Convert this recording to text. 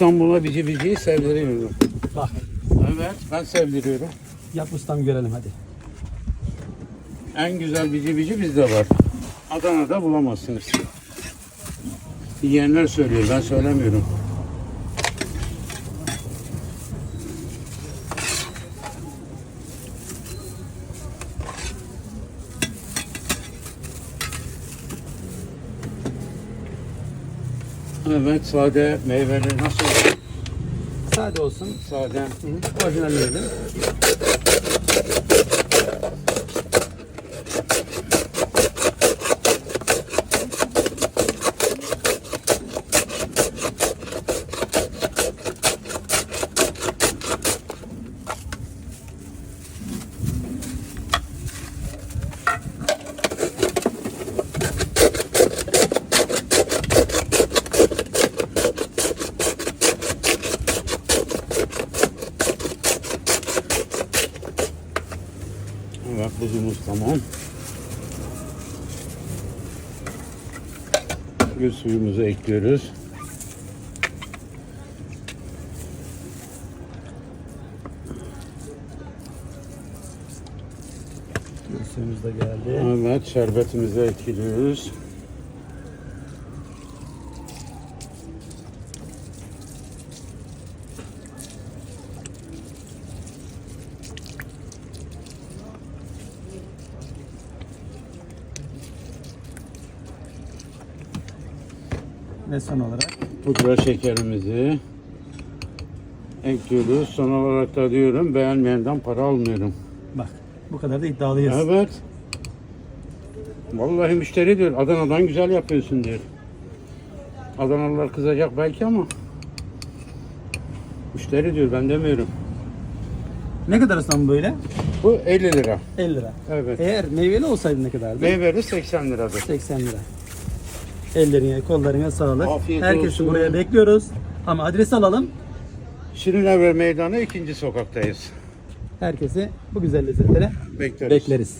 İstanbul'a bici biciyi sevdiriyorum. Bak Evet ben sevdiriyorum. yap ustam görelim hadi. En güzel bici bici bizde var. Adana'da bulamazsınız. Yiyenler söylüyor ben söylemiyorum. Evet sade meyveli nasıl? Sade olsun. Sade. Hı, Orijinal yedim. Buzumuz tamam. Gül suyumuzu ekliyoruz. Suyumuz da geldi. Evet şerbetimizi ekliyoruz. Ve son olarak Pudra şekerimizi ekliyoruz. Son olarak da diyorum beğenmeyenden para almıyorum. bak bu kadar da iddialıyız. Evet. Vallahi müşteri diyor Adana'dan güzel yapıyorsun diyor. Adanalılar kızacak belki ama müşteri diyor ben demiyorum. Ne kadar ustam böyle? Bu 50 lira. 50 lira. Evet. Eğer meyveli olsaydı ne kadardı? Meyveli 80 liradır. 80 lira. Ellerine, kollarına sağlık. Afiyet Herkesi olsun. buraya bekliyoruz. Ama adresi alalım. Şirin Evre Meydanı ikinci sokaktayız. Herkesi bu güzel lezzetlere Bekleriz. bekleriz.